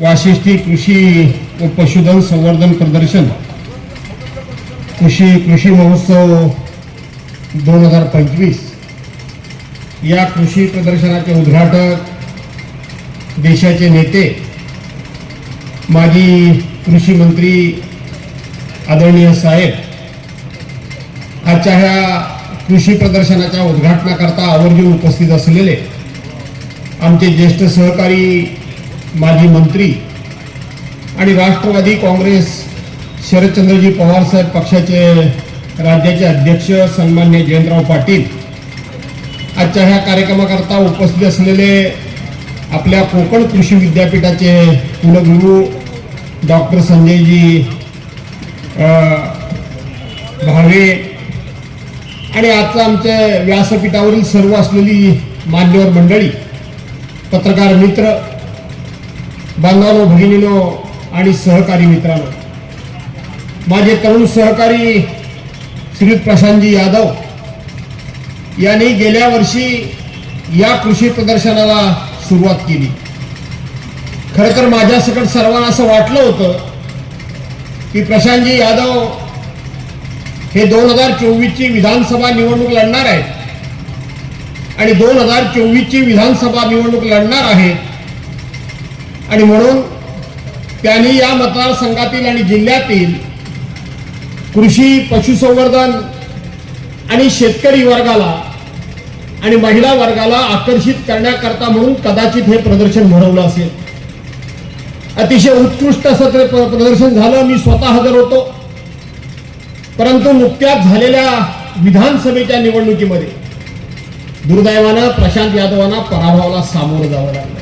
वाशिष्ठी कृषी व पशुधन संवर्धन प्रदर्शन. कृषी कृषी महोत्सव दोन हजार पंचवीस. या कृषी प्रदर्शनाचे उद्घाटक देशाचे नेते माजी कृषी मंत्री आदरणीय साहेब. आजच्या ह्या कृषी प्रदर्शनाच्या उद्घाटनाकरता आवर्जून उपस्थित असलेले आमचे ज्येष्ठ सहकारी माजी मंत्री आणि राष्ट्रवादी काँग्रेस शरदचंद्रजी पवारसाहेब पक्षाचे राज्याचे अध्यक्ष सन्मान्य जयंतराव पाटील आजच्या ह्या कार्यक्रमाकरता उपस्थित असलेले आपल्या कोकण कृषी विद्यापीठाचे कुलगुरू डॉक्टर संजयजी भावे आणि आजचं आमच्या व्यासपीठावरील सर्व असलेली मान्यवर मंडळी पत्रकार मित्र बांधवानो भगिनीनो आणि सहकारी मित्रांनो माझे तरुण सहकारी श्री प्रशांतजी यादव यांनी गेल्या वर्षी या कृषी प्रदर्शनाला सुरुवात केली. खरं तर माझ्यासकट सर्वांना असं वाटलं होतं की प्रशांतजी यादव हे दोन हजार चोवीसची विधानसभा निवडणूक लढणार आहेत आणि दोन हजार चोवीसची विधानसभा निवडणूक लढणार आहेत आणि म्हणून त्यांनी या मतदारसंघातील आणि जिल्ह्यातील कृषी पशुसंवर्धन आणि शेतकरी वर्गाला आणि महिला वर्गाला आकर्षित करण्याकरता म्हणून कदाचित हे प्रदर्शन भरवलं असेल. अतिशय उत्कृष्ट असं ते प्रदर्शन झालं. मी स्वतः हजर होतो. परंतु नुकत्याच झालेल्या विधानसभेच्या निवडणुकीमध्ये दुर्दैवानं प्रशांत यादवांना पराभवाला सामोरं जावं लागलं.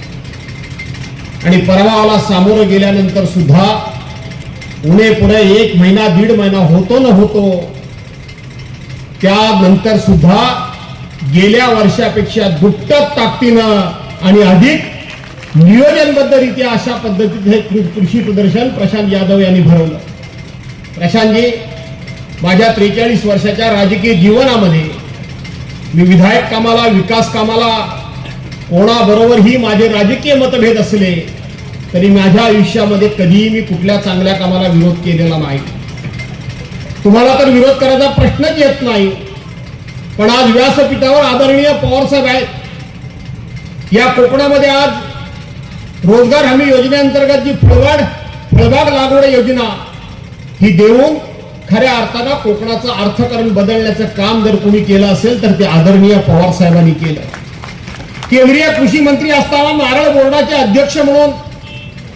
आणि परवाला सामोरं गेल्यानंतर सुद्धा उणे पुढे एक महिना दीड महिना होतो न होतो त्यानंतर सुद्धा गेल्या वर्षापेक्षा दुप्पट ताकदीनं आणि अधिक नियोजनबद्धरित्या अशा पद्धतीचे हे कृषी प्रदर्शन प्रशांत यादव यांनी भरवलं. प्रशांतजी माझ्या त्रेचाळीस वर्षाच्या राजकीय जीवनामध्ये मी विधायक कामाला विकास कामाला कोणाबरोबरही माझे राजकीय मतभेद असले तरी माझ्या आयुष्यामध्ये कधीही मी कुठल्या चांगल्या कामाला विरोध केलेला नाही. तुम्हाला तर विरोध करायचा प्रश्नच येत नाही. पण आज व्यासपीठावर आदरणीय पवारसाहेब आहेत. या कोकणामध्ये आज रोजगार हमी योजनेअंतर्गत जी फळबाग फळबाग लागवड योजना ही देऊन खऱ्या अर्थानं कोकणाचं अर्थकारण बदलण्याचं काम जर कोणी केलं असेल तर ते आदरणीय पवार साहेबांनी केलं. केंद्रीय कृषी मंत्री असताना नारळ बोर्डाचे अध्यक्ष म्हणून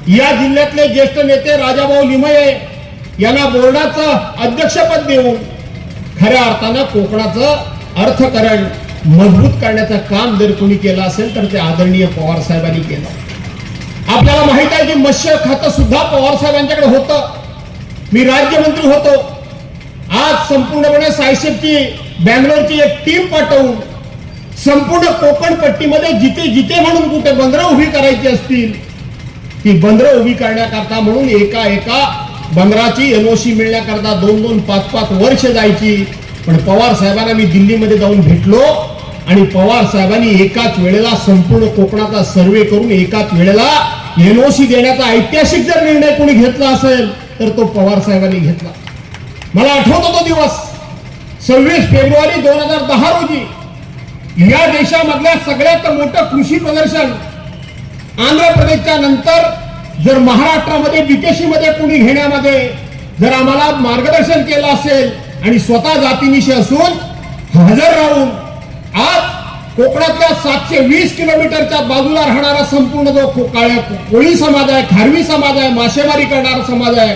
या जिल्ह्यातले ज्येष्ठ नेते राजाभाऊ लिमये यांना बोर्डाचं अध्यक्षपद देऊन खऱ्या अर्थानं कोकणाचं अर्थकारण मजबूत करण्याचं काम जर कोणी केलं असेल तर ते आदरणीय पवार साहेबांनी केलं. आपल्याला माहीत आहे की मत्स्य खातं सुद्धा पवार साहेबांच्याकडे होतं. मी राज्यमंत्री होतो. आज संपूर्णपणे सायसेफची बँगलोरची एक टीम पाठवून संपूर्ण कोकण पट्टीमध्ये जिथे जिथे म्हणून कुठे बंदरं उभी करायची असतील ती बंदरं उभी करण्याकरता म्हणून एका एका बंदराची एनओसी मिळण्याकरता दोन दोन पाच पाच वर्ष जायची. पण पवार साहेबांना मी दिल्लीमध्ये जाऊन भेटलो आणि पवार साहेबांनी एकाच वेळेला संपूर्ण कोकणाचा सर्वे करून एकाच वेळेला एनओसी देण्याचा ऐतिहासिक जर निर्णय कोणी घेतला असेल तर तो पवार साहेबांनी घेतला. मला आठवतो तो दिवस. सव्वीस फेब्रुवारी दोन हजार दहा रोजी या देशामधल्या सगळ्यात मोठं कृषी प्रदर्शन आंध्र प्रदेशच्या नंतर जर महाराष्ट्रामध्ये बीकेसी मध्ये कुणी घेण्यामध्ये जर आम्हाला मार्गदर्शन केलं असेल आणि स्वतः जातीनिशी असून हजर राहून आज कोकणातल्या सातशे वीस किलोमीटरच्या बाजूला राहणारा संपूर्ण जो काळ्या कोळी समाज आहे खारवी समाज आहे मासेमारी करणारा समाज आहे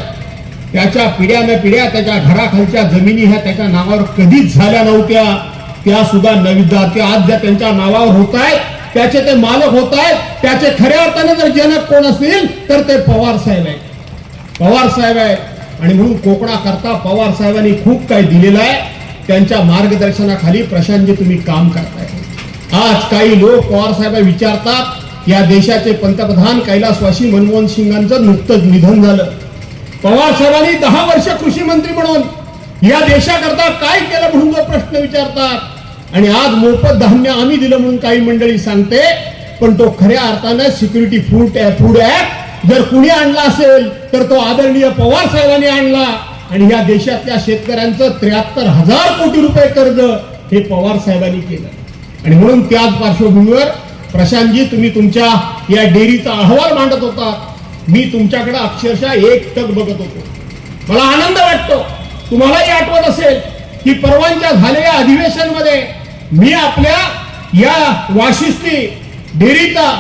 त्याच्या पिढ्याने पिढ्या त्याच्या घराखालच्या जमिनी ह्या त्याच्या नावावर कधीच झाल्या नव्हत्या. त्या सुद्धा नवीन त्या आज ज्या त्यांच्या नावावर होत आहेत त्याचे ते मालक होत आहेत त्याचे खऱ्या अर्थाने जर जनक कोण असतील तर ते पवार साहेब आहेत. पवार साहेब आहेत. आणि म्हणून कोकणाकरता पवार साहेबांनी खूप काही दिलेलं आहे. त्यांच्या मार्गदर्शनाखाली प्रशांतजी तुम्ही काम करताय. आज काही लोक पवार साहेब विचारतात या देशाचे पंतप्रधान कैलासवासी मनमोहन सिंगांचं नुकतंच निधन झालं. पवार साहेबांनी दहा वर्ष कृषी मंत्री म्हणून या देशाकरता काय केलं म्हणून जो प्रश्न विचारतात? आणि आज मोफत धान्य आम्ही दिलं म्हणून काही मंडळी सांगते पण तो खऱ्या अर्थानं सिक्युरिटी फूड फूड ऍक्ट जर कुणी आणला असेल तर तो आदरणीय पवार साहेबांनी आणला. आणि या देशातल्या शेतकऱ्यांचं त्र्याहत्तर हजार कोटी रुपये कर्ज हे पवार साहेबांनी केलं. आणि म्हणून त्याच पार्श्वभूमीवर प्रशांतजी तुम्ही तुमच्या या डेअरीचा अहवाल मांडत होता. मी तुमच्याकडे अक्षरशः एक टक बघत होतो. मला आनंद वाटतो. तुम्हालाही आठवत असेल की परवांच्या झालेल्या अधिवेशनमध्ये मी आपल्या या वाशिष्ठी डेअरीचा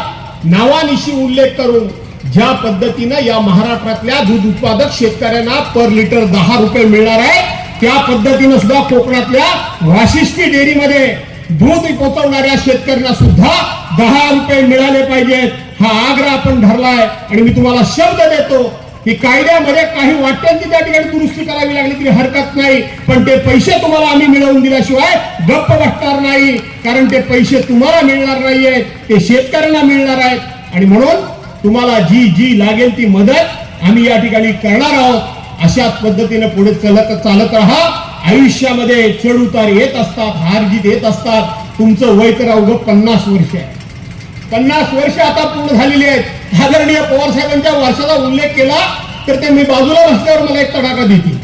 नावानिशी उल्लेख करून ज्या पद्धतीनं या महाराष्ट्रातल्या दूध उत्पादक शेतकऱ्यांना पर लिटर दहा रुपये मिळणार आहे त्या पद्धतीनं सुद्धा कोकणातल्या वाशिष्ठी डेअरीमध्ये दूध पोचवणाऱ्या शेतकऱ्यांना सुद्धा दहा रुपये मिळाले पाहिजेत. हा आग्रह आपण धरलाय आणि मी तुम्हाला शब्द देतो की कायद्यामध्ये काही वाट्यांची त्या ठिकाणी दुरुस्ती करावी लागली तरी हरकत नाही. पण ते पैसे तुम्हाला आम्ही मिळवून दिल्याशिवाय गप्प बसणार नाही. कारण ते पैसे तुम्हाला मिळणार नाहीयेत ते शेतकऱ्यांना मिळणार आहेत. आणि म्हणून तुम्हाला जी जी लागेल ती मदत आम्ही या ठिकाणी करणार आहोत. अशाच पद्धतीने पुढे चालत चालत राहा. आयुष्यामध्ये चढ उतार येत असतात हार जीत येत असतात. तुमचं वय तर अवघं पन्नास वर्ष आहे. पन्नास वर्ष आता पूर्ण झालेली आहेत. आदरणीय पवार साहेबांच्या वर्षाचा उल्लेख केला तर ते मी बाजूला रस्त्यावर मला एक तडाखा देतील.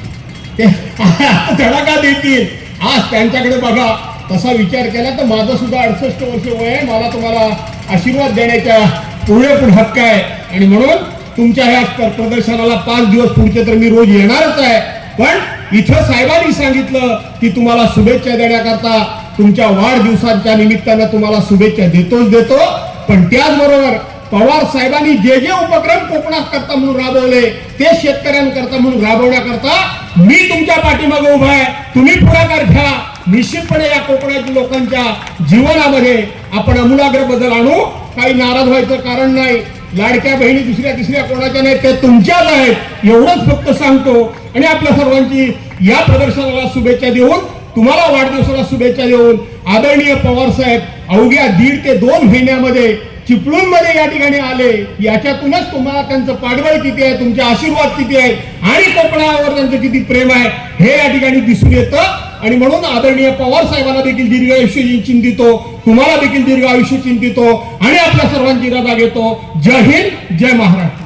ते तडाखा देतील. आज त्यांच्याकडे बघा तसा विचार केला तर माझं सुद्धा अडसष्ट वर्ष वय आहे. मला तुम्हाला आशीर्वाद देण्याच्या पुढे हक्क आहे. आणि म्हणून तुमच्या ह्या प्रदर्शनाला पाच दिवस पुढचे तर मी रोज येणारच आहे. पण इथं साहेबांनी सांगितलं की तुम्हाला शुभेच्छा देण्याकरता तुमच्या वाढदिवसाच्या निमित्तानं तुम्हाला शुभेच्छा देतोच देतो. पण त्याचबरोबर पवार साहेबांनी जे जे उपक्रम कोकणात करता म्हणून राबवले ते शेतकऱ्यांकरता म्हणून राबवण्याकरता मी तुमच्या पाठीमागे उभा आहे. तुम्ही पुढाकार घ्या. निश्चितपणे या कोकणातील लोकांच्या जीवनामध्ये आपण अमूलाग्र बदल आणू. काही नाराज व्हायचं कारण नाही. लाडक्या बहिणी दुसऱ्या तिसऱ्या कोणाच्या नाही त्या तुमच्याच आहेत. एवढंच फक्त सांगतो. आणि आपल्या सर्वांची या प्रदर्शनाला शुभेच्छा देऊन तुम्हाला वाढदिवसाला शुभेच्छा देऊन आदरणीय पवार साहेब अवघ्या दीड ते दोन महिन्यामध्ये चिपळूणमध्ये या ठिकाणी आले. याच्यातूनच तुम्हाला त्यांचं पाठबळ किती आहे तुमचे आशीर्वाद किती आहेत आणि कोकणावर त्यांचं किती प्रेम आहे हे या ठिकाणी दिसून येतं. आणि म्हणून आदरणीय पवार साहेबांना देखील दीर्घ आयुष्य चिंतितो. तुम्हाला देखील दीर्घ आयुष्य चिंतितो. आणि आपल्या सर्वांची रजा घेतो. जय हिंद जय महाराष्ट्र.